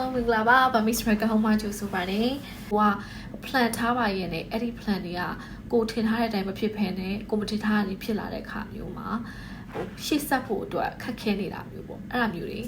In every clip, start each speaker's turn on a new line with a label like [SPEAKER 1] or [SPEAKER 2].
[SPEAKER 1] Hello မင်္ဂလာပါ Bamis Tracker Home မှာကြိုဆိုပါတယ်။ဟိုက plan ထားပါရဲ့နဲ့အဲ့ဒီ plan တွေကကိုထင်ထားတဲ့အတိုင်းမဖြစ်ဖ ೇನೆ ကိုမထင်ထားတာတွေဖြစ်လာတဲ့အခါမျိုးမှာဟိုရှေ့ဆက်ဖို့အတွက်ခက်ခဲနေတာမျိုးပေါ့။အဲ့ဒါမျိုးတွေ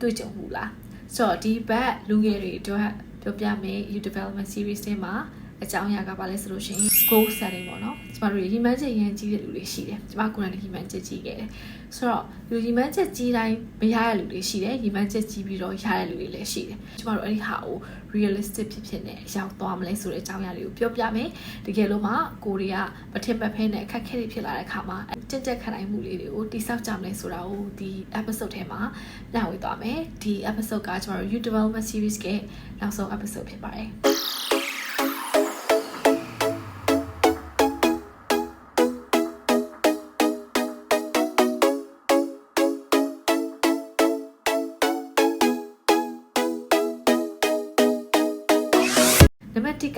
[SPEAKER 1] တွေ့ကြုံဘူးလား။ဆိုတော့ဒီဘက်လူငယ်တွေအတွက်ပြောပြမယ် You Development Series တွေမှာ အကြောင်းအရာကဘာလဲဆိုလို့ရှိရင် goal setting ပေါ့နော်ကျမတို့ရီမန်းချက်ရန်ကြီးတဲ့လူတွေရှိတယ်ကျမကိုယ်တိုင်ရီမန်းချက်ကြီးခဲ့တယ်ဆိုတော့လူရီမန်းချက်ကြီးတိုင်းမရတဲ့လူတွေရှိတယ်ရီမန်းချက်ကြီးပြီးတော့ရတဲ့လူတွေလည်းရှိတယ်ကျမတို့အဲ့ဒီဟာကို realistic ဖြစ်ဖြစ်နဲ့ရောက်သွားမလဲဆိုတဲ့အကြောင်းအရာလေးကိုပြောပြမယ်တကယ်လို့မှကိုရီးယားမထင်မှတ်ဖဲနဲ့အခက်အခဲတွေဖြစ်လာတဲ့အခါမှာတက်တက်ခံနိုင်မှုလေးတွေကိုတိစောက်ကြမလဲဆိုတာကိုဒီ episode ထဲမှာညှဝေသွားမယ်ဒီ episode ကကျမတို့ You Development Series ကနောက်ဆုံး episode ဖြစ်ပါတယ်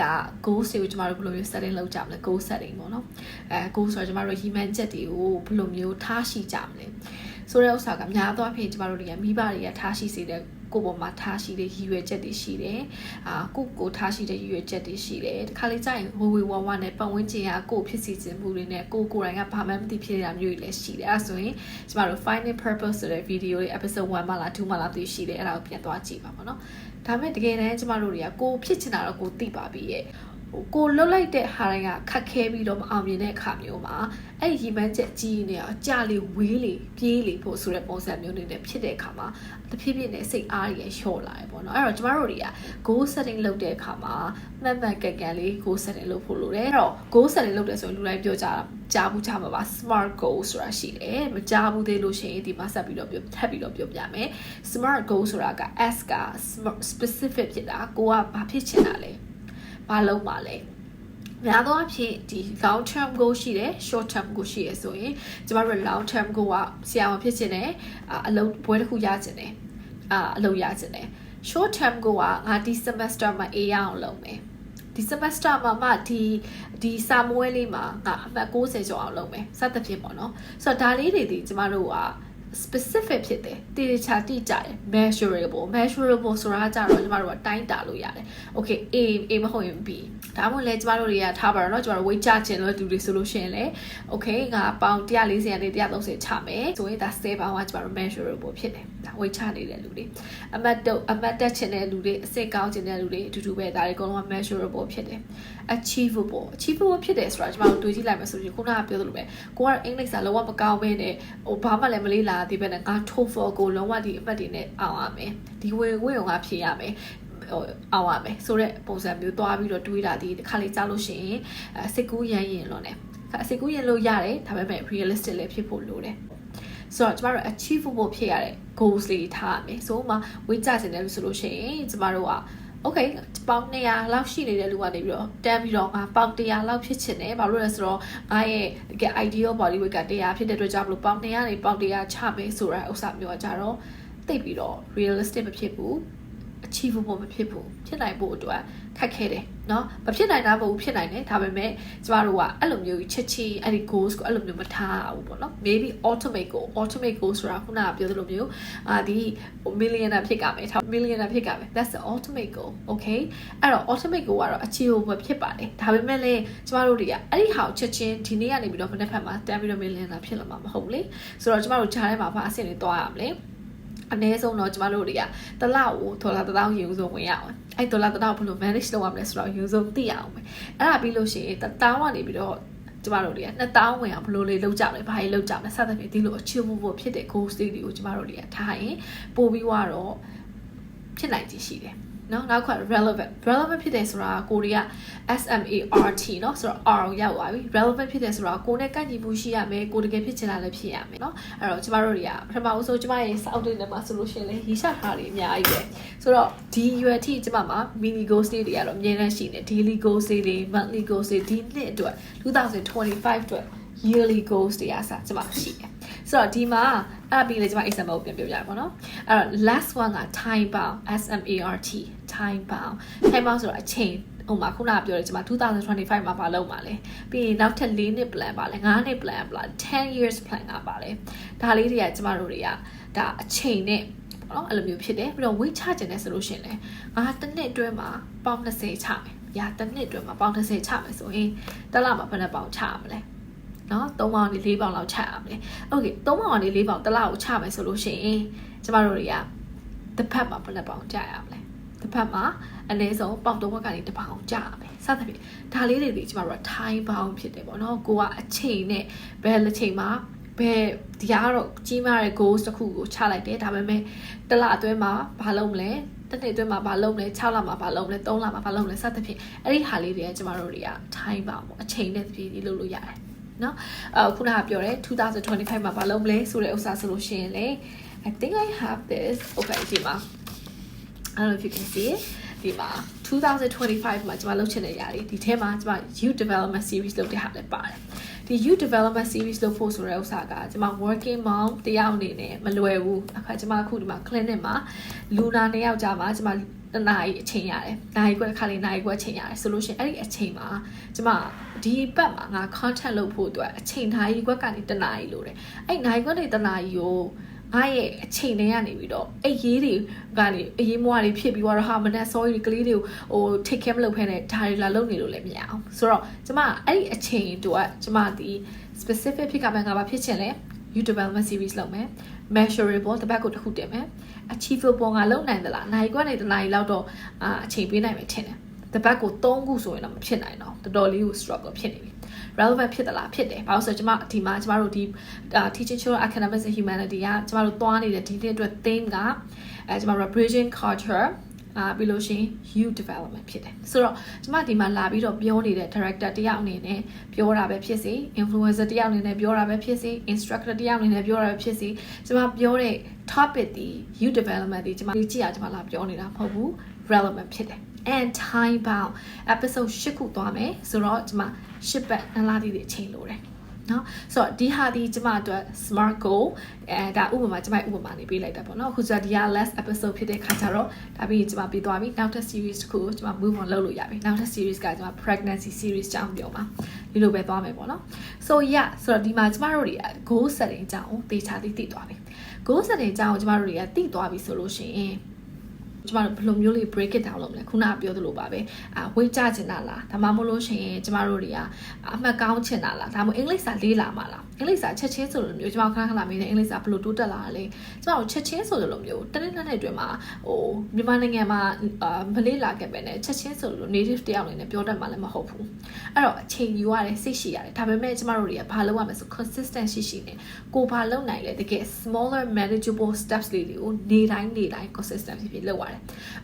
[SPEAKER 1] က goal တွေကိုကျမတို့ဘယ်လိုမျိုး setting လုပ်ကြမလဲ goal setting ပေါ့နော်အဲ goal ဆိုတော့ကျမတို့ရည်မှန်းချက်တွေကိုဘယ်လိုမျိုးထားရှိကြမလဲဆိုတဲ့ဥစ္စာကများသောအားဖြင့်ကျမတို့တွေကမိဘတွေကထားရှိစေတဲ့ကိုယ်ပေါ်မှာထားရှိတဲ့ရည်ရွယ်ချက်တွေရှိတယ်အာကိုယ့်ကိုထားရှိတဲ့ရည်ရွယ်ချက်တွေရှိတယ်တခါလေကြာရင်ဝဝဝဝနဲ့ပတ်ဝန်းကျင်ကကိုယ့်ဖြစ်စီခြင်းမှုတွေနဲ့ကိုယ့်ကိုယ်တိုင်ကဘာမှမသိဖြစ်နေတာမျိုးတွေလည်းရှိတယ်အဲဆိုရင်ကျမတို့ finding purpose ဆိုတဲ့ video လေး episode 1မှာလား2မှာလားသိရှိတယ်အဲ့ဒါကိုပြန်သွားကြည့်ပါမယ်နော် ဒါပေမဲ့တကယ်တမ်းကျမတို့တွေကကိုယ်ဖြစ်ချင်တာတော့ကိုယ်သိပါပြီရဲ့ဟို ကိုလှုပ်လိုက်တဲ့ဟာတိုင်းကခက်ခဲပြီးတော့မအောင်မြင်တဲ့အခါမျိုးမှာအဲ့ဒီရီမန်းချက်ကြီးနေအောင်ကြာလေဝေးလေပြေးလေဖို့ဆိုတဲ့ပုံစံမျိုးတွေနဲ့ဖြစ်တဲ့အခါမှာတဖြည်းဖြည်းနဲ့စိတ်အားတွေလျှော့လာတယ်ပေါ့နော်အဲ့တော့ကျမတို့တွေက goal setting လုပ်တဲ့အခါမှာမှန်မှန်ကန်ကန်လေး goal setting လုပ်ဖို့လိုတယ်အဲ့တော့ goal setting လုပ်တယ်ဆိုရင်လူတိုင်းပြောကြတာကြားဘူးကြားမှာပါ smart goal ဆိုတာရှိတယ်မကြားဘူးသေးလို့ရှိရင်ဒီမှာဆက်ပြီးတော့ပြောထပ်ပြီးတော့ပြောပြမယ် smart goal ဆိုတာက S က specific ဖြစ်တာကိုကဘာဖြစ်ချင်တာလဲ ဘာလုပ်မှာလဲများသောအားဖြင့်ဒီ long term goal ရှိတယ် short term goal ရှိရဆိုရင်ကျမတို့ long term goal ကဆရာဝန်ဖြစ်ချင်တယ်အလုပ်ပွဲတစ်ခုရချင်တယ်အာအလုပ်ရချင်တယ် short term goal ကငါဒီ semester မှာ A ရအောင်လုပ်မယ်ဒီ semester မှာမှဒီဒီစာမွေးလေးမှာငါအမှတ်60ကျော်အောင်လုပ်မယ်စသဖြင့်ပေါ့နော်ဆိုတော့ဒါလေးတွေဒီကျမတို့က specific ဖြစ်တယ်တည်ချာတိကြတယ် measurable measurable ဆိုတာကြတော့ကျမတို့ကတိုင်းတာလို့ရတယ် okay a a မဟုတ်ရင် b ဒါမှမဟုတ်လဲကျမတို့တွေကထားပါတော့เนาะကျမတို့ weight ချခြင်းလို့တူတွေဆိုလို့ရှိရင်လေ okay ငါပေါင်140ကနေ130ချမယ်ဆိုရင်ဒါ7ပေါင်ကကျမတို့ measurable ဖြစ်တယ် ဒါ weight ချနေတဲ့လူတွေအမတ်တော့အမတ်တက်ခြင်းတဲ့လူတွေအစစ်ကောင်းခြင်းတဲ့လူတွေအတူတူပဲဒါတွေအကုန်လုံး measurable ဖြစ်တယ် achievable achievable ဖြစ်တယ်ဆိုတာကျမတို့တွေးကြည့်လိုက်မယ်ဆိုရင်ခုနကပြောသလိုပဲကိုကအင်္ဂလိပ်စာလုံးဝမကောင်းဘဲနဲ့ဟိုဘာမှလည်းမလေးလာသေးပဲနဲ့ငါ TOEFL ကိုလုံးဝဒီအမှတ်တွေနဲ့အောင်ရမယ်ဒီဝင်ဝင်အောင်ငါဖြေရမယ်ဟိုအောင်ရမယ်ဆိုတော့ပုံစံမျိုးသွားပြီးတော့တွေးတာဒီတစ်ခါလေးကြားလို့ရှိရင်အစစ်ကူးရမ်းရင်လို့ ਨੇ အစစ်ကူးရင်လို့ရတယ်ဒါပေမဲ့ realistic လည်းဖြစ်ဖို့လိုတယ်ဆိုတော့ကျမတို့ achievable ဖြစ်ရတဲ့ goals တွေထားရမယ်ဆိုမှဝေးကြစင်တယ်လို့ဆိုလို့ရှိရင်ကျမတို့က okay ပေါင်100လောက်ရှိနေတဲ့လူကနေပြီးတော့တန်းပြီးတော့ငါပေါင်100လောက်ဖြစ်ချင်တယ်ဘာလို့လဲဆိုတော့ငါရဲ့တကယ် ideal body weight က100ဖြစ်တဲ့အတွက်ကြောင့်မလို့ပေါင်100နေပေါင်100ချမယ်ဆိုတာဥစ္စာမျိုးကကြတော့သိပြီးတော့ realistic မဖြစ်ဘူး achievable မဖြစ်ဘူးဖြစ်နိုင်ဖို့အတွက်ခက်ခဲတယ် เนาะမဖြစ်နိုင်တာမဟုတ်ဘူးဖြစ်နိုင်တယ်ဒါပေမဲ့ကျမတို့ကအဲ့လိုမျိုးချက်ချင်းအဲ့ဒီ goals ကိုအဲ့လိုမျိုးမထားဘူးပေါ့နော် maybe ultimate goal ultimate goal ဆိုတာခုနကပြောသလိုမျိုးအာဒီ millionaire ဖြစ်ကြမယ် millionaire ဖြစ်ကြမယ် that's the ultimate goal okay အဲ့တော့ ultimate goal ကတော့ achievable ဖြစ်ပါတယ်ဒါပေမဲ့လည်းကျမတို့တွေကအဲ့ဒီဟာကိုချက်ချင်းဒီနေ့ကနေပြီးတော့မနေ့ဖက်မှာတန်းပြီးတော့ millionaire ဖြစ်လာမှာမဟုတ်လေဆိုတော့ကျမတို့ဂျားထဲမှာဘာအဆင့်တွေတွားရမလဲအနည်းဆုံးတော့ကျမတို့တွေကတလောက်ကိုဒေါ်လာ1000ယူဆိုဝင်ရအောင် အဲ့ဒေါ်လာ1000ဘယ်လို manage လုပ်ရမလဲဆိုတော့ယူဆုံးသိရအောင်ပဲအဲ့ဒါပြီးလို့ရှိရင်1000ကနေပြီးတော့ကျမတို့တွေက2000ဝင်အောင်ဘယ်လိုလေးလုပ်ကြမလဲဘာကြီးလုပ်ကြမလဲစသဖြင့်ဒီလို achievable ဖြစ်တဲ့ goals တွေကိုကျမတို့တွေကထားရင်ပို့ပြီးတော့ဖြစ်နိုင်ခြေရှိတယ် နော်နောက်ခွ relevant relevant ဖြစ်တယ်ဆိုတာကိုတွေက SMART နော်ဆိုတော့ R ရောက်သွားပြီ relevant ဖြစ်တယ်ဆိုတာကိုနဲ့ကိုက်ညီမှုရှိရမယ်ကိုတကယ်ဖြစ်ချင်တာလည်းဖြစ်ရမယ်နော်အဲ့တော့ကျမတို့တွေကပထမဦးဆုံးကျမရဲ့စောက်တွေနဲ့မှာဆိုလို့ရှိရင်လေရေရှာထားတွေအများကြီးပဲဆိုတော့ဒီရွယ်ထိကျမမှာ mini goals တွေကတော့အများနဲ့ရှိနေ daily goals တွေ monthly goals တွေဒီနှစ်အတွက်2025အတွက် yearly goals တွေအစားကျမရှိတယ် ဆိုတော့ဒီမှာအဲ့ပြီးလေကျွန်မ example ကိုပြန်ပြောပြရပါတော့အဲ့တော့ last one က time bound S M A R T time bound time bound ဆိုတော့အချိန်ဟိုမှာခုနကပြောတယ်ကျွန်မ2025မှာမလုပ်မှာလဲပြီးရင်နောက်ထပ်၄နှစ် plan ပါလဲ9နှစ် plan ပါလား10 years plan ကပါလဲဒါလေးတွေကကျမတို့တွေကဒါအချိန်နဲ့ပေါ့နော်အဲ့လိုမျိုးဖြစ်တယ်ပြီးတော့ weight ချခြင်းနဲ့ဆိုလို့ရှိရင်လည်းငါတစ်နှစ်အတွင်းမှာပေါင်20ချမယ်။ညာတစ်နှစ်အတွင်းမှာပေါင်20ချမယ်ဆိုရင်တစ်လမှာဘယ်နှပေါင်ချရမလဲ။ နော်3ပေါင်နဲ့4ပေါင်လောက်ချရမယ်။ Okay 3ပေါင်နဲ့4ပေါင်တစ်လကိုချမယ်ဆိုလို့ရှိရင်ကျမတို့တွေကတစ်ဖက်မှာဘယ်နှပေါင်ချရမလဲ။တစ်ဖက်မှာအနည်းဆုံးပေါင်3ဘက်ကနေတစ်ပေါင်ချရမယ်။စသဖြင့်ဒါလေးတွေဒီကျမတို့က time bound ဖြစ်တယ်ပေါ့နော်။ကိုကအချိန်နဲ့ဘယ်တစ်ချိန်မှာဘယ်ဒီကတော့ကြီးမားတဲ့ goals တစ်ခုကိုချလိုက်တယ်ဒါပေမဲ့တစ်လအတွင်းမှာဘာလုပ်မလဲတစ်နှစ်အတွင်းမှာဘာလုပ်မလဲ6လမှာဘာလုပ်မလဲ3လမှာဘာလုပ်မလဲစသဖြင့်အဲ့ဒီဟာလေးတွေကကျမတို့တွေက time ပါပေါ့အချိန်နဲ့တပြေးပြေးလုပ်လို့ရတယ် နော်အခုနကပြောတယ်2025မှာဘာလုပ်မလဲဆိုတဲ့ဥစ္စာဆိုလို့ရှိရင်လေ I think I have this okay ဒီမှာ I don't know if you can see it ဒီမှာ2025မှာကျွန်မလုပ်ချင်တဲ့ຢာတွေဒီထဲမှာကျွန်မ youth development series လုပ်တဲ့ဟာလည်းပါတယ်ဒီ youth development series လုပ်ဖို့ဆိုတဲ့ဥစ္စာကကျွန်မ working mom တယောက်အနေနဲ့မလွယ်ဘူးအခါကျွန်မအခုဒီမှာ clinic မှာလူနာနှစ်ယောက်ကြာမှာကျွန်မ တနားရီအချိန်ရတယ်။နားရီခွဲခါလေးနားရီခွဲအချိန်ရတယ်ဆိုလို့ရှိရင်အဲ့ဒီအချိန်မှာကျမဒီဘက်မှာငါ content လုပ်ဖို့အတွက်အချိန်နားရီခွဲကနေတနားရီလို့တယ်။အဲ့နားရီခွဲနေတနားရီကိုငါရဲ့အချိန်တွေကနေပြီးတော့အဲ့ရေးတွေကနေအရေးမွားတွေဖြစ်ပြီးတော့ဟာမနဲ့ sorry ကလေးတွေကိုဟို take care မလုပ်ဖ ೇನೆ ဒါတွေလာလုပ်နေလို့လည်းမရအောင်ဆိုတော့ကျမအဲ့ဒီအချိန်တို့ကကျမဒီ specific ဖြစ်ကမှငါဘာဖြစ်ချင်လဲ you development series လုပ်မယ် measurable တပတ်ကိုတစ်ခုတင်မယ် achievable ငါလုပ်နိုင်သလားနိုင်ကွက်နေတနိုင်လောက်တော့အာအချိန်ပေးနိုင်မယ်ထင်တယ်တပတ်ကို3ခုဆိုရင်တော့မဖြစ်နိုင်တော့တော်တော်လေးကို struggle ဖြစ်နေပြီ relevant ဖြစ်သလားဖြစ်တယ်ဘာလို့ဆိုတော့ကျမဒီမှာကျမတို့ဒီ teaching children academics and humanity ကကျမတို့သွားနေတဲ့ဒီနေ့အတွက် theme ကအဲကျမတို့ bridging culture အာပြီးလို့ရှိရင် youth development ဖြစ်တယ်ဆိုတော့ကျမဒီမှာလာပြီးတော့ပြောနေတဲ့ director တယောက်အနေနဲ့ပြောတာပဲဖြစ်စေ influencer တယောက်အနေနဲ့ပြောတာပဲဖြစ်စေ instructor တယောက်အနေနဲ့ပြောတာပဲဖြစ်စေကျမပြောတဲ့ topic ဒီ youth development ဒီကျမကြည့်ရကျမလာပြောနေတာမဟုတ်ဘူး relevant ဖြစ်တယ် and time bound episode 8ခုသွားမယ်ဆိုတော့ကျမ8ပတ်နှစ်လတိတိအချိန်လိုတယ် နော်ဆိုတော့ဒီဟာဒီကျမအတွက် smart goal အဲဒါဥပမာကျမဥပမာနေပေးလိုက်တာပေါ့နော်အခုဆိုတော့ဒီက last episode ဖြစ်တဲ့ခါကျတော့ဒါပြီးကျမပြီးသွားပြီနောက်ထပ် series တစ်ခုကိုကျမ move on လုပ်လို့ရပြီနောက်ထပ် series ကကျမ pregnancy series ကြောင်းပြောမှာဒီလိုပဲသွားမယ်ပေါ့နော် so yeah ဆိုတော့ဒီမှာကျမတို့တွေက goal setting ကြောင်းတေချာသိသိသွားပြီ goal setting ကြောင်းကိုကျမတို့တွေကသိသွားပြီဆိုလို့ရှိရင် ကျမတို့ဘယ်လိုမျိုးလေး break it down လုပ်မလဲခုနကပြောသလိုပါပဲအာဝိတ်ကြချင်တာလားဒါမှမဟုတ်လို့ရှိရင်ကျမတို့တွေကအမှတ်ကောင်းချင်တာလားဒါမှမဟုတ်အင်္ဂလိပ်စာလေးလာမှာလားအင်္ဂလိပ်စာချက်ချင်းဆိုလိုမျိုးကျမခဏခဏမင်းနဲ့အင်္ဂလိပ်စာဘယ်လိုတိုးတက်လာတာလဲကျမတို့ချက်ချင်းဆိုလိုမျိုးတနေ့နဲ့အတွင်းမှာဟိုမြန်မာနိုင်ငံမှာအာမလေးလာခဲ့ပဲနဲ့ချက်ချင်းဆိုလို native တယောက်အနေနဲ့ပြောတတ်မှလည်းမဟုတ်ဘူးအဲ့တော့အချိန်ယူရတယ်စိတ်ရှိရတယ်ဒါပေမဲ့ကျမတို့တွေကဘာလုပ်ရမလဲဆို consistent ရှိရှိနဲ့ကိုဘာလုပ်နိုင်လဲတကယ် smaller manageable steps လေးတွေကိုနေတိုင်းနေတိုင်း consistent ဖြစ်ဖြစ်လုပ်ရတယ်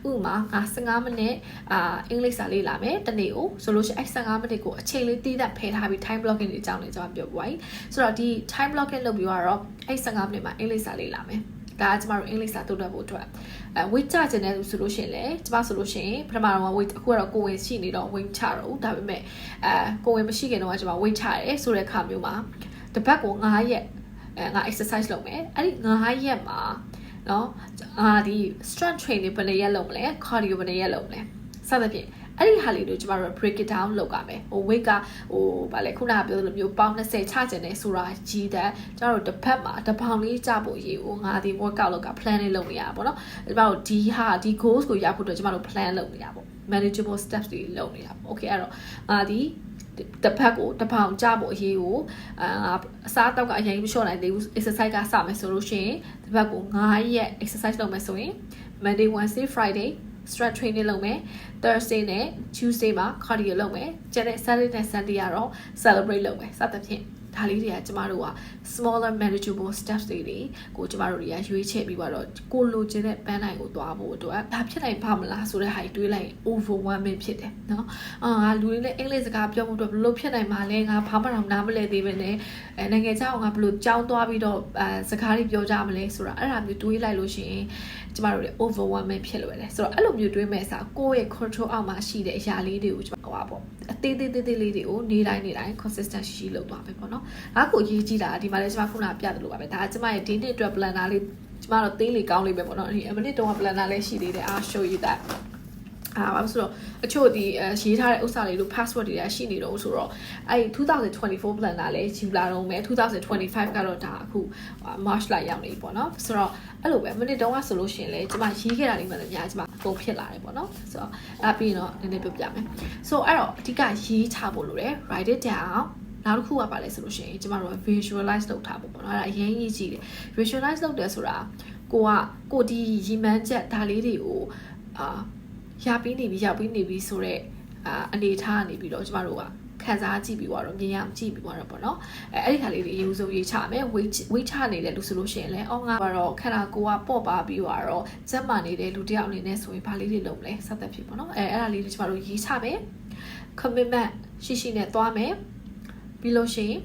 [SPEAKER 1] ဥပမာငါ15မိနစ်အာအင်္ဂလိပ်စာလေ့လာမယ်တနေ့ကိုဆိုလို့ရှိရင်အဲ့15မိနစ်ကိုအချိန်လေးတည်တဲ့ဖယ်ထားပြီး time blocking တွေအကြောင်းလေးကျွန်တော်ပြောပြပါမယ်ဆိုတော့ဒီ time blocking လုပ်ပြီးတော့အဲ့15မိနစ်မှာအင်္ဂလိပ်စာလေ့လာမယ်ဒါကကျမတို့အင်္ဂလိပ်စာတိုးတက်ဖို့အတွက်အဲ weight ချခြင်းနဲ့ဆိုလို့ရှိရင်လေကျမဆိုလို့ရှိရင်ပထမတော့ weight အခုကတော့ကိုဝင်ရှိနေတော့ weight ချတော့ဒါပေမဲ့အဲကိုဝင်မရှိခင်တော့ကျမ weight ချတယ်ဆိုတဲ့အခါမျိုးမှာတစ်ပတ်ကို9ရက်အဲငါ exercise လုပ်မယ်အဲ့ဒီ9ရက်မှာ နော်အာဒီ strength training ဘယ်နှစ်ရက်လုပ်မလဲ cardio ဘယ်နှစ်ရက်လုပ်မလဲစသဖြင့်အဲ့ဒီဟာလေးတို့ကျမတို့ break it down လုပ်ကြမယ်ဟို weight ကဟိုဗာလေခုနကပြောသလိုမျိုးပေါင်20ချကျင်နေဆိုတာကြီးတဲ့ကျမတို့တစ်ဖက်မှာတစ်ပေါင်လေးကြဖို့ရေကိုငါဒီ workout လုပ်က plan လေးလုပ်နေရပါဘောနော်ကျမတို့ဒီဟာဒီ goals ကိုရဖို့အတွက်ကျမတို့ plan လုပ်နေရပါ manageable steps တွေလုပ်နေရပါ okay အဲ့တော့ငါဒီ တစ်ဖက်ကိုတစ်ပေါင်ကြဖို့အရေးကိုအာအစားအသောက်ကအရင်မလျှော့နိုင်သေးဘူး exercise ကစမယ်ဆိုလို့ရှိရင်တစ်ဖက်ကို9ရက် exercise လုပ်မယ်ဆိုရင် Monday Wednesday Friday strength training လုပ်မယ် Thursday နဲ့ Tuesday မှာ cardio လုပ်မယ်ကျန်တဲ့ Saturday နဲ့ Sunday ကတော့ celebrate လုပ်မယ်စသဖြင့် ဒါလေးတွေကကျမတို့က smaller manageable steps တွေတွေကိုကျမတို့တွေကရွေးချယ်ပြီးတော့ကိုလိုချင်တဲ့ပန်းနိုင်ကိုသွားဖို့အတွက်ဘာဖြစ်နိုင်ပါမလားဆိုတဲ့ဟာတွေးလိုက် overwhelming ဖြစ်တယ်နော်အာငါလူတွေနဲ့အင်္ဂလိပ်စကားပြောဖို့အတွက်ဘယ်လိုဖြစ်နိုင်မှာလဲငါဘာမှတော့နားမလည်သေးပဲနဲ့အဲနိုင်ငံခြားအောင်ငါဘယ်လိုကြောင်းသွားပြီးတော့အဲစကားတွေပြောကြမလဲဆိုတာအဲ့ဒါမျိုးတွေးလိုက်လို့ရှိရင် ကျမတို့တွေ overwhelming ဖြစ်လို့ရတယ်ဆိုတော့အဲ့လိုမျိုးတွေးမဲ့အစားကိုယ့်ရဲ့ control အောက်မှာရှိတဲ့အရာလေးတွေကိုကျမဟောပါပေါ့အသေးသေးသေးသေးလေးတွေကိုနေတိုင်းနေတိုင်း consistent ရှိရှိလုပ်သွားမယ်ပေါ့နော်ငါ့ကိုအရေးကြီးတာဒီမှာလည်းကျမခုနပြတယ်လို့ပါပဲဒါကကျမရဲ့ဒီနှစ်အတွက် planner လေးကျမတော့သေးလေကောင်းလေးပဲပေါ့နော်ဒီအမနစ်တော့ planner လေးရှိသေးတယ် I'll show you that အာဘာလို့ဆိုတော့အချို့ဒီအဲရေးထားတဲ့ဥစ္စာတွေလို့ password တွေကရှိနေတော့ဆိုတော့အဲ့2024 planner လည်းယူလာတော့မယ်2025ကတော့ဒါအခု March လရောက်နေပြီပေါ့နော်ဆိုတော့အဲ့လိုပဲမိနစ်တုန်းကဆိုလို့ရှိရင်လည်းကျွန်မရေးခဲ့တာလေးမှလည်းအများကြီးကျွန်မပုံဖြစ်လာတယ်ပေါ့နော်ဆိုတော့အဲ့ပြီးရင်တော့နည်းနည်းပြောပြမယ် so အဲ့တော့အဓိကရေးချဖို့လိုတယ် write it down နောက်တစ်ခုကပါလဲဆိုလို့ရှိရင်ကျမတို့ visualize လုပ်ထားဖို့ပေါ့နော်အဲ့ဒါအရင်ကြီးကြည့်တယ် visualize လုပ်တယ်ဆိုတာကိုကကိုဒီရီမန်းချက်ဒါလေးတွေကိုအာ ရပြီးနေပြီရောက်ပြီးနေပြီဆိုတော့အာအနေထားကနေပြီးတော့ကျမတို့ကခံစားကြည့်ပြီးတော့မြင်ရကြည့်ပြီးတော့ပေါ့နော်အဲအဲ့ဒီခါလေးတွေအယူဆုံးရေးချမယ် weight weight ချနေတယ်လို့ဆိုလို့ရှိရင်လည်းအော်ငါကတော့ခန္ဓာကိုယ်ကပေါ့ပါပြီးတော့စက်မှနေတဲ့လူတစ်ယောက်အနေနဲ့ဆိုရင်ဘာလေးတွေလုပ်မလဲစသဖြင့်ပေါ့နော်အဲအဲ့ဒါလေးတွေကျမတို့ရေးချမယ် commitment ရှိရှိနဲ့သွားမယ်ပြီးလို့ရှိရင်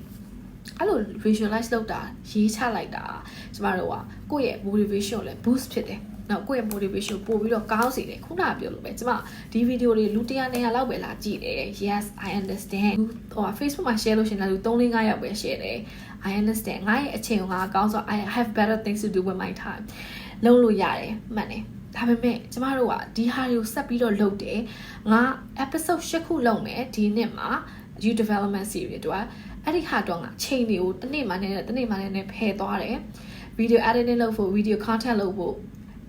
[SPEAKER 1] အဲ့လို visualize လုပ်တာရေးချလိုက်တာကျမတို့ကကိုယ့်ရဲ့ motivation ကိုလည်း boost ဖြစ်တယ် နော်ကိုယ့်ရဲ့ motivation ပို့ပြီးတော့ကောင်းစေတယ်ခုနကပြောလို့ပဲကျမဒီဗီဒီယိုတွေလူ100 200လောက်ပဲလာကြည့်တယ် yes i understand ဟို Facebook မှာ share လို့ရှင်လည်းလူ3 4 5ယောက်ပဲ share တယ် i understand ငါရဲ့အချိန်ကငါကောင်းဆို i have better things to do with my time လုံးလို့ရတယ်မှန်တယ်ဒါပေမဲ့ကျမတို့ကဒီဟာတွေကိုဆက်ပြီးတော့လုပ်တယ်ငါ episode ၈ခုလုပ်မယ်ဒီနှစ်မှာ you development series တို့ကအဲ့ဒီဟာတော့ငါချိန်တွေကိုတစ်နေ့မှနဲ့တစ်နေ့မှနဲ့ဖယ်သွားတယ် video editing လုပ်ဖို့ video content လုပ်ဖို့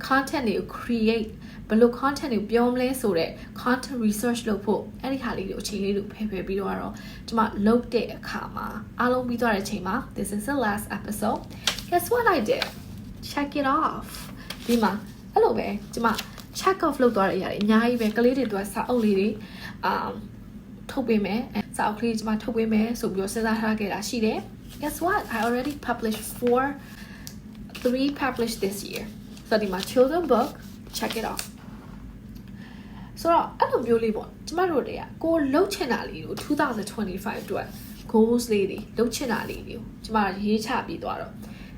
[SPEAKER 1] content တွေကို create ဘယ်လို content တွေပြောမလဲဆိုတော့ content research လုပ်ဖို့အဲ့ဒီဟာလေးတွေကိုအချိန်လေးတွေဖယ်ဖယ်ပြီးတော့တော့ကျွန်မလုပ်တဲ့အခါမှာအားလုံးပြီးသွားတဲ့အချိန်မှာ this is the last episode guess what i did check it off ဒီမှာအဲ့လိုပဲကျွန်မ check off လုပ်သွားတဲ့အရာတွေအများကြီးပဲကလေးတွေအတွက်စာအုပ်လေးတွေအာထုတ်ပေးမယ်စာအုပ်ကလေးကျွန်မထုတ်ပေးမယ်ဆိုပြီးတော့စဉ်းစားထားခဲ့တာရှိတယ် guess what i already published four three published this year so ဒီမှာ children book check it off ဆိုတော့အဲ့လိုမျိုးလေးပေါ့ကျမတို့တွေကကိုလှုပ်ချင်တာလေးကို2025အတွက် goals လေးတွေလှုပ်ချင်တာလေးတွေကိုကျမရေးချပြီးသွားတော့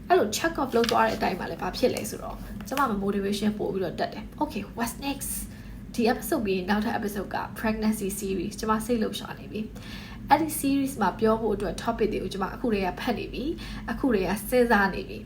[SPEAKER 1] အဲ့လို check off လုပ်သွားတဲ့အတိုင်းမှာလည်းဘာဖြစ်လဲဆိုတော့ကျမမှာ motivation ပို့ပြီးတော့တက်တယ် okay what's next ဒီ episode ပြီးနောက်ထပ် episode က pregnancy series ကျမစိတ်လှုပ်ရှားနေပြီအဲ့ဒီ series မှာပြောဖို့အတွက် topic တွေကိုကျမအခုတည်းကဖတ်နေပြီအခုတည်းကစဉ်းစားနေပြီ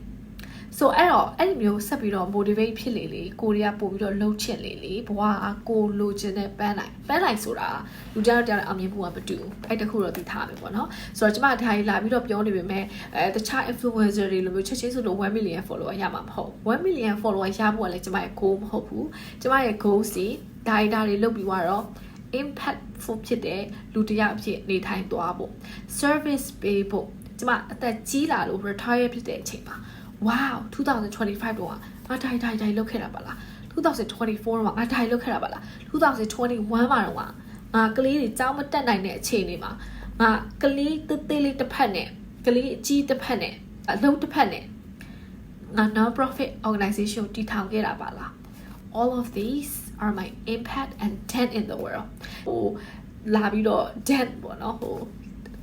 [SPEAKER 1] ဆိုအဲ့တော့အဲ့ဒီမျိုးဆက်ပြီးတော့ motivate ဖြစ်လေလေကိုရီးယားပို့ပြီးတော့လှုပ်ချင်လေလေဘဝအကိုလိုချင်တဲ့ပန်းနိုင်ပန်းနိုင်ဆိုတာလူတယောက်တယောက်အောင်မြင်မှုကမတူဘူးအဲ့တခုတော့သိထားမယ်ပေါ့နော်ဆိုတော့ကျမဒါကြီးလာပြီးတော့ပြောနေပေမဲ့အဲတခြား influencer တွေလိုမျိုးချက်ချင်းဆိုလို့1 million follower ရမှာမဟုတ်1 million follower ရဖို့ကလည်းကျမရဲ့ goal မဟုတ်ဘူးကျမရဲ့ goal စီဒါရီတာတွေလုပ်ပြီးတော့ impactful ဖြစ်တဲ့လူတစ်ယောက်အဖြစ်နေထိုင်သွားဖို့ service ပေးဖို့ကျမအသက်ကြီးလာလို့ retire ဖြစ်တဲ့အချိန်မှာ wow 2025တော့ငါတိုင်တိုင်တိုင်လုပ်ခဲ့တာပါလား2024တော့ငါတိုင်လုပ်ခဲ့တာပါလား2021မှာတော့ငါကလေးတွေကြောင်းမတက်နိုင်တဲ့အချိန်တွေမှာငါကလေးသေးသေးလေးတစ်ဖက်နဲ့ကလေးအကြီးတစ်ဖက်နဲ့အလုပ်တစ်ဖက်နဲ့ငါ non profit organization တည်ထောင်ခဲ့တာပါလား all of these are my impact and dent in the world ဟိုလာပြီးတော့ dent ပေါ့နော်ဟို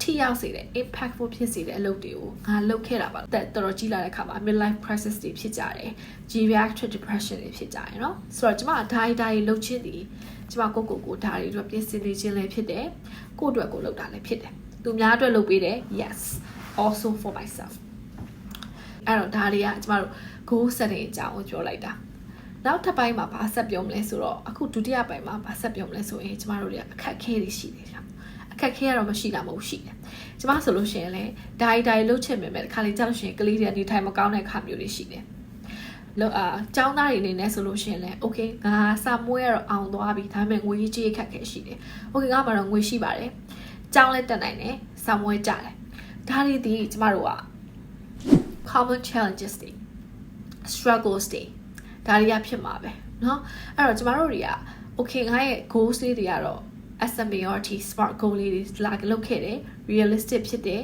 [SPEAKER 1] ထိရောက်စေတဲ့ impactful ဖြစ်စေတဲ့အလုပ်တွေကိုငါလုပ်ခဲ့တာပါတက်တော်တော်ကြီးလာတဲ့အခါမှာ midlife crisis တွေဖြစ်ကြတယ် geriatric depression တွေဖြစ်ကြတယ်เนาะဆိုတော့ကျမဒါဒါတွေလုပ်ချင်းဒီကျမကိုကိုကိုဒါတွေအတွက်ပြင်ဆင်နေခြင်းလည်းဖြစ်တယ်ကိုအတွက်ကိုလုပ်တာလည်းဖြစ်တယ်သူများအတွက်လုပ်ပေးတယ် yes also for myself အဲ့တော့ဒါတွေကကျမတို့ goal setting အကြောင်းကိုပြောလိုက်တာနောက်ထပ်ပိုင်းမှာဘာဆက်ပြောမလဲဆိုတော့အခုဒုတိယပိုင်းမှာဘာဆက်ပြောမလဲဆိုရင်ကျမတို့တွေကအခက်အခဲတွေရှိတယ်ဗျ အခက်ခဲကတော့မရှိတာမဟုတ်ရှိတယ်။ကျမဆိုလို့ရှိရင်လည်းဒိုင်ဒိုင်လှုပ်ချင်ပေမဲ့တစ်ခါလေကြောက်လို့ရှိရင်ကလေးတွေနေထိုင်မကောင်းတဲ့အခါမျိုးတွေရှိတယ်။လောအာចောင်းသားတွေအနေနဲ့ဆိုလို့ရှိရင်လည်း okay ငါစာမွေးရတော့အောင်သွားပြီဒါပေမဲ့ငွေကြီးအခက်ခဲရှိတယ်။ okay ငါမှတော့ငွေရှိပါတယ်။ចောင်းလည်းတက်နိုင်တယ်စာမွေးကြတယ်။ဒါတွေဒီကျမတို့က common challenges တွေ struggles တွေဒါတွေကဖြစ်မှာပဲเนาะအဲ့တော့ကျမတို့တွေက okay ငါရဲ့ goals လေးတွေကတော့ SMART smart goal လေးတွေလာလုပ်ခဲ့တယ် realistic ဖြစ်တယ်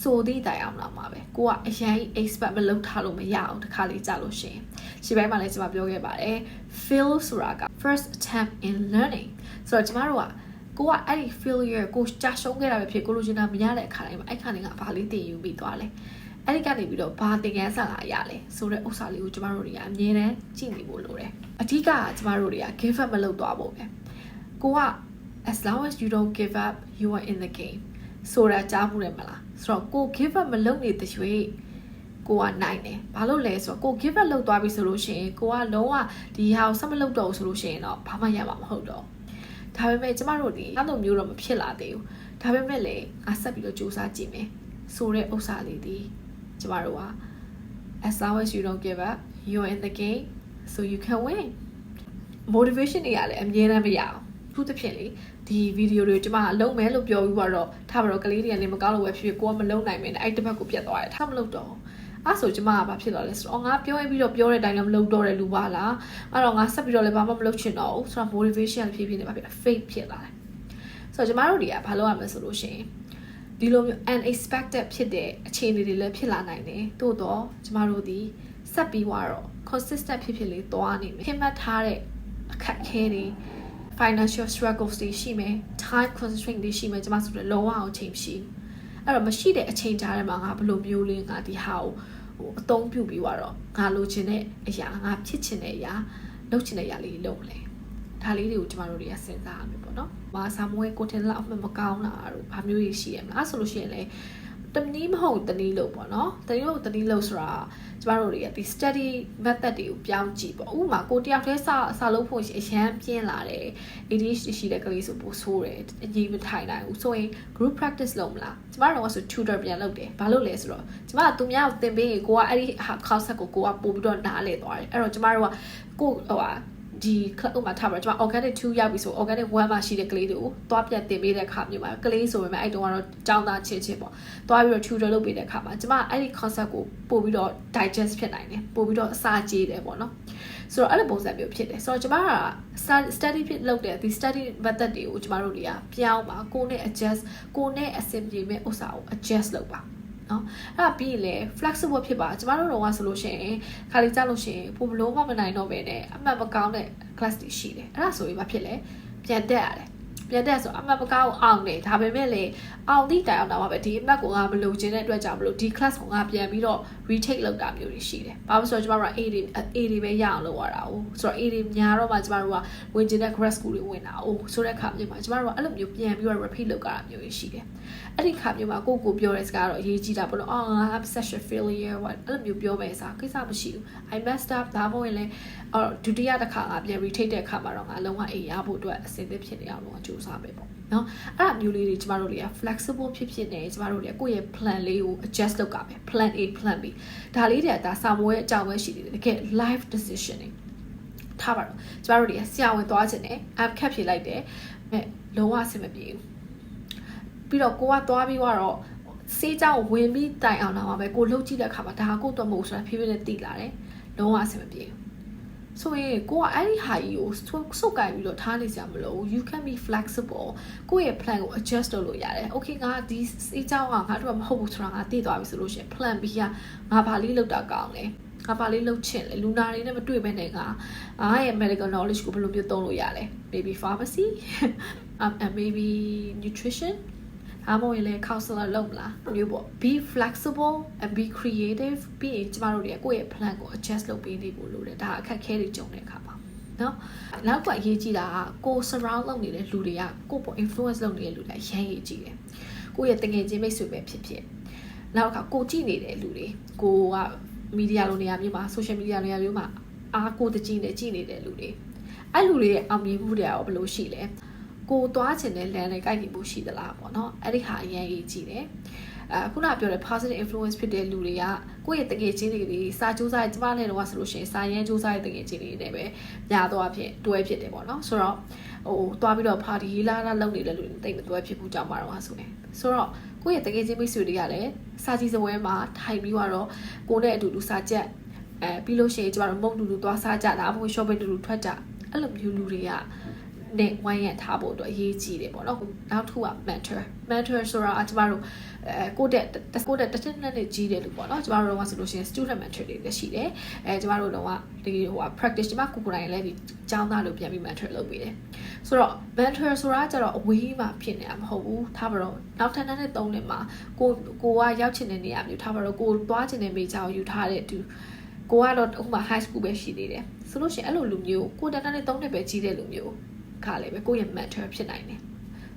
[SPEAKER 1] ဆိုသည့်တိုင်အောင်လာမှာပဲကိုကအရင် expect မလုပ်ထားလို့မရအောင်တခါလေးကြာလို့ရှင်ရှေ့ပိုင်းမှာလည်းကျွန်မပြောခဲ့ပါတယ် fail ဆိုတာက first attempt in learning ဆိုတော့ကျမတို့ကကိုကအဲ့ဒီ failure ကိုကြာရှုံးခဲ့တာပဲဖြစ်ကိုလိုချင်တာမရတဲ့အခါတိုင်းမှာအဲ့ခါတိုင်းကဘာလေးတင်ယူပြီးသွားလဲအဲ့ဒီကနေပြီးတော့ဘာသင်ခန်းစာလာရလဲဆိုတဲ့ဥစ္စာလေးကိုကျမတို့တွေကအမြဲတမ်းကြည့်နေဖို့လိုတယ်အဓိကကကျမတို့တွေက give up မလုပ်သွားဖို့ပဲကိုက as long as you don't give up you are in the game ဆိုတာကြားမှုတယ်မလားဆိုတော့ကို give up မလုပ်နေတဲ့ရွေးကိုကနိုင်တယ်ဘာလို့လဲဆိုတော့ကို give up လုပ်သွားပြီဆိုလို့ရှိရင်ကိုကလုံးဝဒီဟာကိုဆက်မလုပ်တော့ဘူးဆိုလို့ရှိရင်တော့ဘာမှရမှာမဟုတ်တော့ဒါပေမဲ့ကျမတို့ဒီအဲ့လိုမျိုးတော့မဖြစ်လာသေးဘူးဒါပေမဲ့လည်းငါဆက်ပြီးတော့စူးစမ်းကြည့်မယ်ဆိုတဲ့ဥစ္စာလေးဒီကျမတို့က as long as you don't give up you're in the game so you can win motivation တွေကလည်းအမြဲတမ်းမရအောင်သူတစ်ဖြစ်လေ ဒီဗီဒီယိုတွေကိုကျမအလုံးမဲလို့ပြောပြီးတော့ထားပါတော့ကလေးတွေကလည်းမကောင်းလို့ပဲဖြစ်ဖြစ်ကိုကမလုံးနိုင်မင်းအဲ့တစ်ဘက်ကိုပြတ်သွားတယ်ထားမလို့တော့အဲ့ဆိုကျမကဘာဖြစ်သွားလဲဆိုတော့ငါပြောရင်ပြီးတော့ပြောတဲ့အတိုင်းလည်းမလုပ်တော့တဲ့လူပါလားအဲ့တော့ငါဆက်ပြီးတော့လည်းဘာမှမလုပ်ချင်တော့ဘူးဆိုတော့ motivation ဖြည်းဖြည်းနဲ့ဘာဖြစ်လဲ fake ဖြစ်လာတယ်ဆိုတော့ကျမတို့တွေကဘာလုပ်ရမလဲဆိုလို့ရှိရင်ဒီလိုမျိုး unexpected ဖြစ်တဲ့အခြေအနေတွေလည်းဖြစ်လာနိုင်တယ်သို့တော့ကျမတို့ဒီဆက်ပြီးတော့ consistent ဖြစ်ဖြစ်လေးသွားနေမယ်ခင်မှတ်ထားတဲ့အခက်အခဲတွေ financial struggles တွေရှိမယ် time constraint တွေရှိမယ်ကျွန်မဆိုတော့လုံးဝအောင်ချိန်မရှိဘူးအဲ့တော့မရှိတဲ့အချိန်ကြားထဲမှာငါဘယ်လိုမျိုးလေးငါဒီဟာကိုဟိုအသုံးပြုပြီးတော့ငါလိုချင်တဲ့အရာငါဖြစ်ချင်တဲ့အရာလုပ်ချင်တဲ့အရာလေးလုပ်လဲဒါလေးတွေကိုကျမတို့တွေကစဉ်းစားရမယ်ပေါ့နော်။မာဆာမွေးကိုတင်လောက်မှမကောင်းတာတို့ဘာမျိုးကြီးရှိရမလားဆိုလို့ရှိရင်လေ တနည်းမဟုတ်တနည်းလို့ပေါ့နော်တနည်းမဟုတ်တနည်းလို့ဆိုတာကျမတို့တွေကဒီ study method တွေကိုပြောင်းကြည့်ပေါ့ဥပမာကိုတယောက်တည်းစစလုပ်ဖို့အရန်ပြင်းလာတယ် ADHD ရှိတဲ့ကလေးဆိုပိုဆိုးတယ်အကြီးမထိုင်နိုင်ဘူးဆိုရင် group practice လုပ်မလားကျမတို့ကဆို tutor ပြန်လုပ်တယ်ဘာလို့လဲဆိုတော့ကျမကသူများကိုသင်ပေးရင်ကိုကအဲ့ဒီ concept ကိုကိုကပို့ပြီးတော့နားလည်သွားတယ်အဲ့တော့ကျမတို့ကကိုဟိုဟာ ဒီ club ဥမှာထားပါတော့ကျွန်မ organic 2ရောက်ပြီဆို organic 1မှာရှိတဲ့ကလေးတွေကိုသွားပြတ်တင်ပေးတဲ့အခါမျိုးမှာကလေးဆိုပေမဲ့အဲ့တုန်းကတော့ចောင်းသားချင်းချင်းပေါ့သွားပြီးတော့ tutor လုပ်ပေးတဲ့အခါမှာကျွန်မအဲ့ဒီ concept ကိုပို့ပြီးတော့ digest ဖြစ်နိုင်တယ်ပို့ပြီးတော့အစာကြေးတယ်ပေါ့နော်ဆိုတော့အဲ့လိုပုံစံမျိုးဖြစ်တယ်ဆိုတော့ကျွန်မက study ဖြစ်လုပ်တဲ့ဒီ study method တွေကိုကျွန်မတို့တွေကပြောင်းပါကိုနဲ့ adjust ကိုနဲ့အဆင်ပြေမဲ့ဥစ္စာကို adjust လုပ်ပါ နော်အဲ့ဒါပြီးရင်လည်း flexible ဖြစ်ပါကျမတို့တော့ကဆိုလို့ရှိရင်ခါလေးကြားလို့ရှိရင်ပုံမလို့မမနိုင်တော့ပဲနဲ့အမှတ်မကောင်းတဲ့ class တွေရှိတယ်အဲ့ဒါဆိုရင်ဘာဖြစ်လဲပြန်တက်ရတယ်ပြန်တက်ဆိုအမှတ်မကောင်းအောင်နေဒါပေမဲ့လေအောင်သည့်တိုင်အောင်တော့ပဲဒီအမှတ်ကိုငါမလုပ်ခြင်းတဲ့အတွက်ကြောင့်မလို့ဒီ class ကိုငါပြန်ပြီးတော့ retake လုပ်တာမျိုးတွေရှိတယ်။ဘာလို့ဆိုတော့ကျမတို့က A တွေ A တွေပဲရအောင်လုပ်ရတာ哦ဆိုတော့ A တွေများတော့မှကျမတို့ကဝင်ကျင်တဲ့ grad school တွေဝင်တာ哦ဆိုတဲ့အခါမျိုးမှာကျမတို့ကအဲ့လိုမျိုးပြန်ပြီးတော့ repeat လုပ်ကြတာမျိုးတွေရှိတယ်။အဲ့ဒီခါမျိုးမှာကိုကိုပြောတဲ့စကားတော့အရေးကြီးတာပေါ့နော်။အော်ငါ I'm such a failure what အဲ့လိုမျိုးပြောမယ်စားကိစ္စမရှိဘူး။ I messed up ဒါမှမဟုတ်ရင်လည်းအော်ဒုတိယတစ်ခါငါပြန် retake တဲ့အခါမှာတော့ငါလုံးဝအေးရဖို့အတွက်အဆင်သင့်ဖြစ်နေအောင်လို့ကြိုးစားမယ်ပေါ့။ နော်အဲ့ဒါမျိုးလေးတွေကျမတို့တွေက flexible ဖြစ်ဖြစ်နေကျမတို့တွေကကိုယ့်ရဲ့ plan လေးကို adjust လုပ်ကြမယ် plan A plan B ဒါလေးတွေကဒါစာမွေးအကြောင်းပဲရှိသေးတယ်တကယ် life decisioning ထားပါတော့ကျမတို့တွေကဆရာဝန်သွားခြင်းနဲ့ app ခက်ဖြေလိုက်တယ်မဲ့လုံးဝအဆင်မပြေဘူးပြီးတော့ကိုကသွားပြီးတော့စေးကြောင်ဝင်ပြီးတိုင်အောင်လာမှာပဲကိုလှုပ်ကြည့်တဲ့အခါမှာဒါကိုတော့မဟုတ်ဆိုတာဖြည်းဖြည်းနဲ့သိလာတယ်လုံးဝအဆင်မပြေဘူး ဆိုရင်ကိုကအဲ့ဒီဟာကြီးကိုစုပ်ကိုင်ပြီးတော့ထားနေစရာမလိုဘူး you can be flexible ကိုယ့်ရဲ့ plan ကို adjust လုပ်လို့ရတယ် okay ငါဒီစေးကြောင်ကငါတို့ကမဟုတ်ဘူးဆိုတာငါသိသွားပြီဆိုလို့ရှိရင် plan B ကငါဘာလေးလုပ်တာကောင်းလဲငါဘာလေးလုပ်ချင်လဲလူနာတွေနဲ့မတွေ့ဘဲနဲ့ငါအားရဲ့ medical knowledge ကိုဘယ်လိုမျိုးသုံးလို့ရလဲ maybe pharmacy um and maybe nutrition အားမဝင်လဲ counselor လုပ်မလားမျိုးပေါ့ be flexible and be creative ပြီးရင်ကျမတို့တွေကကိုယ့်ရဲ့ plan ကို adjust လုပ်ပေးနေဖို့လိုတယ်ဒါအခက်အခဲတွေကြုံတဲ့အခါမှာနော်နောက်ကရေးကြည့်တာကကို surround လုပ်နေတဲ့လူတွေကကိုပေါ့ influence လုပ်နေတဲ့လူတွေအရင်ရေးကြည့်တယ်ကိုယ့်ရဲ့တငယ်ချင်းမိတ်ဆွေပဲဖြစ်ဖြစ်နောက်ကကိုကြည့်နေတဲ့လူတွေကိုကမီဒီယာလိုနေရာမျိုးမှာ social media နေရာမျိုးမှာအားကိုတကြီးနဲ့ကြည့်နေတဲ့လူတွေအဲ့လူတွေရဲ့အောင်မြင်မှုတွေရောဘယ်လိုရှိလဲ ကိုသွားချင်တဲ့လမ်းနဲ့ကိုက်ညီမှုရှိသလားပေါ့နော်အဲ့ဒီဟာအရင်ရေးကြည့်တယ်အခုနပြောတဲ့ positive influence ဖြစ်တဲ့လူတွေကကိုယ့်ရဲ့တကယ်ချင်းတွေစာကြိုးစားကျမနဲ့တော့ဆိုလို့ရှိရင်စာရန်ကြိုးစားတဲ့တကယ်ချင်းတွေနဲ့ပဲညာတော့အဖြစ်တွဲဖြစ်တယ်ပေါ့နော်ဆိုတော့ဟိုသွားပြီးတော့ party လာလာလုပ်နေတဲ့လူတွေတိတ်မတွဲဖြစ်ဘူးကြောင့်မှာတော့ဆိုရင်ဆိုတော့ကိုယ့်ရဲ့တကယ်ချင်းမိတ်ဆွေတွေကလည်းစာကြည့်စပွဲမှာထိုင်ပြီးတော့ကိုနဲ့အတူတူစာချက်အဲပြီးလို့ရှိရင်ကျမတို့မုံတူတူသွားစားကြတာအဖို့ shopping တူတူထွက်ကြအဲ့လိုမျိုးလူတွေက နဲ့ဝိုင်းရထားဖို့အတွက်အရေးကြီးတယ်ပေါ့နော်နောက်တစ်ခုက mentor mentor ဆိုတာကျမတို့အဲကိုတက်ကိုတက်တစ်နှစ်နဲ့ကြီးတယ်လို့ပေါ့နော်ကျမတို့တော့ဆိုလို့ရှိရင် student mentor တွေလည်းရှိတယ်အဲကျမတို့တော့ဒီဟိုက practice ကျမကိုကိုယ်တိုင်လည်းဒီကျောင်းသားလို့ပြန်ပြီး mentor လုပ်ပေးတယ်ဆိုတော့ mentor ဆိုတာကျတော့အဝေးမှာဖြစ်နေတာမဟုတ်ဘူးထားပါတော့နောက်ထပ်နဲ့သုံးနှစ်မှာကိုကိုကရောက်ချင်တဲ့နေရာမျိုးထားပါတော့ကိုသွားချင်တဲ့မိချောင်းယူထားတဲ့သူကိုကတော့ဥပမာ high school ပဲရှိသေးတယ်ဆိုလို့ရှိရင်အဲ့လိုလူမျိုးကိုတန်းတန်းနဲ့သုံးနှစ်ပဲကြီးတဲ့လူမျိုး ခါလေးပဲကိုယ့်ရဲ့ mentor ဖြစ်နိုင်တယ်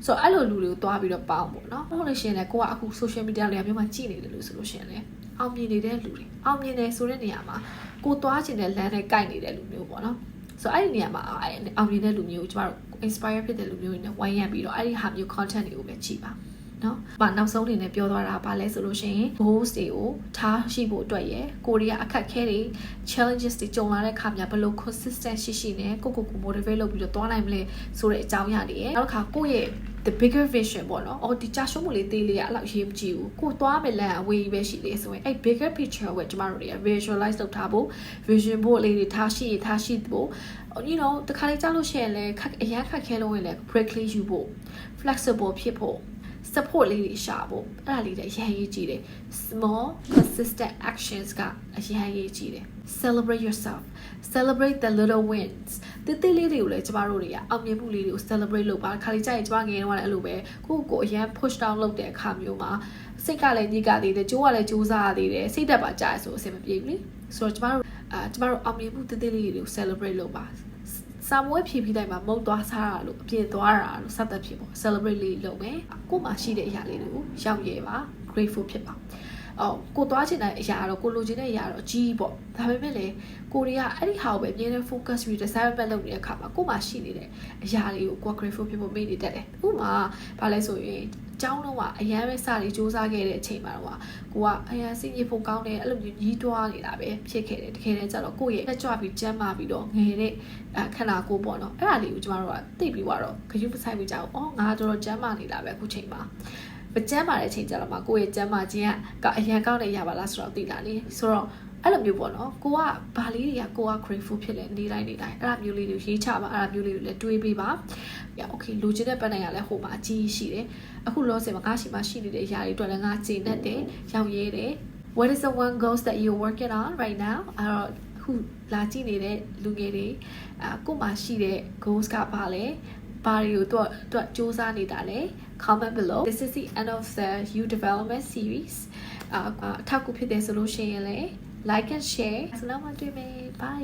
[SPEAKER 1] ဆိုတော့အဲ့လိုလူတွေကိုတွားပြီးတော့ပေါင်းပေါ့နော်ဟုတ်လို့ရှိရင်လည်းကိုကအခု social media တွေမျိုးမှာကြည့်နေတယ်လို့ဆိုလို့ရှိရင်လည်းအောင်မြင်နေတဲ့လူတွေအောင်မြင်တယ်ဆိုတဲ့နေရာမှာကိုသွားချင်တဲ့လမ်းနဲ့ကိုက်နေတဲ့လူမျိုးပေါ့နော်ဆိုတော့အဲ့ဒီနေရာမှာအောင်မြင်တဲ့လူမျိုးကိုကျမတို့ inspire ဖြစ်တဲ့လူမျိုးတွေနဲ့ဝိုင်းရံပြီးတော့အဲ့ဒီဟာမျိုး content တွေကိုပဲကြည့်ပါ နော်။ဘာနောက်ဆုံးအနေနဲ့ပြောသွားတာဘာလဲဆိုလို့ရှိရင် goals တွေကိုထားရှိဖို့အတွက်ရယ်ကိုရီးယားအခက်ခဲတွေ challenges တွေကြုံလာတဲ့အခါမှာဘယ်လို consistent ရှိရှိနဲ့ကိုကိုကို motivate လုပ်ပြီးတော့သွားနိုင်မလဲဆိုတဲ့အကြောင်းအရာတွေရယ်နောက်တစ်ခါကိုယ့်ရဲ့ the bigger vision ပေါ့နော်။အော်ဒီကြာရှုံးမှုလေးသေးလေးကအဲ့လောက်ရေးမကြည့်ဘူး။ကိုသွားမယ်လမ်းအဝေးကြီးပဲရှိသေးဆိုရင်အဲ့ bigger picture ကိုကျမတို့တွေက visualize လုပ်ထားဖို့ vision ဖို့လေးတွေထားရှိထားရှိဖို့ you know တခါလေးကြားလို့ရှိရင်လည်းခက်အရန်ခက်ခဲလို့ရင်လည်း break လေးယူဖို့ flexible ဖြစ်ဖို့ support လေးတွေရှာဖို့အဲ့ဒါလေးတွေအရင်ရေးကြည့်တယ် small consistent actions ကအရင်ရေးကြည့်တယ် celebrate yourself celebrate the little wins တိတိလေးတွေကိုလည်းကျမတို့တွေကအောင်မြင်မှုလေးတွေကို celebrate လုပ်ပါခါလေးကြိုက်ရင်ကျမငယ်တော့လည်းအဲ့လိုပဲကိုယ့်ကိုယ်အရင် push down လုပ်တဲ့အခါမျိုးမှာစိတ်ကလည်းညစ်ကသေးတယ်ကြိုးကလည်းကြိုးစားရသေးတယ်စိတ်သက်ပါကြာရဆိုအဆင်မပြေဘူးလေဆိုတော့ကျမတို့အာကျမတို့အောင်မြင်မှုတိတိလေးတွေကို celebrate လုပ်ပါ စာမွေးဖြည့်ပြီးတိုင်းမှာမုတ်သွားစားတာလို့အပြည့်သွားတာလို့စသဖြင့်ပေါ့ celebrate လေးလုပ်မယ်ကို့မှာရှိတဲ့အရာလေးတွေကိုရောက်ရဲပါ grateful ဖြစ်ပါအော်ကိုသွားချင်တဲ့အရာတော့ကိုလိုချင်တဲ့အရာတော့အကြီးပေါ့ဒါပေမဲ့လေကိုရီးယားအဲ့ဒီဟာကိုပဲအမြဲတမ်း focus ပြီး design ပဲလုပ်နေတဲ့အခါမှာကို့မှာရှိနေတဲ့အရာလေးကိုကို grateful ဖြစ်ဖို့မေ့နေတတ်တယ်ဥပမာဘာလဲဆိုရင် ကျောင်းတော့ကအရန်ပဲစတွေစူးစမ်းခဲ့တဲ့အချိန်မှာတော့ကိုကအရန်စိတ်ညစ်ဖို့ကောင်းတယ်အဲ့လိုမျိုးကြီးတွားနေတာပဲဖြစ်ခဲ့တယ်တကယ်တမ်းကျတော့ကိုယ့်ရဲ့တက်ကြွပြီးကျမ်းမာပြီးတော့ငယ်တဲ့ခန္ဓာကိုယ်ပေါ့နော်အဲ့ဒါလေးကိုကျမတို့ကသိပြီးတော့ဂရုမစိုက်မိကြဘူးအော်ငါတော်တော်ကျမ်းမာနေတာပဲအခုချိန်မှာမကျမ်းမာတဲ့အချိန်ကျတော့မှကိုယ့်ရဲ့ကျမ်းမာခြင်းကအရန်ကောင်းနေရပါလားဆိုတော့သိလာလေဆိုတော့ အဲ့လိုမျိုးပေါ့နော်ကိုကဘာလေးတွေကကိုက grateful ဖြစ်လဲနေတိုင်းနေတိုင်းအဲ့ဒါမျိုးလေးတွေရေးချပါအဲ့ဒါမျိုးလေးတွေလည်းတွေးပေးပါပြ okay လိုချင်တဲ့ပတ်နိုင်ကလည်းဟိုမှာအကြီးရှိတယ်အခုလောဆယ်မှာငါရှိမှရှိနေတဲ့အရာတွေအတွက်လည်းငါကျေနပ်တယ်ရောင်ရဲတယ် what is the one goals that you working on right now အဲ့တော့ခုလာကြည့်နေတဲ့လူငယ်တွေအကိုမှရှိတဲ့ goals ကဘာလဲဘာတွေကိုသူကစ조사နေတာလဲ comment below this is the end of the you development series အထောက်အကူဖြစ်တယ်ဆိုလို့ရှိရင်လည်း like and share ဆလာမတွေ့မယ် bye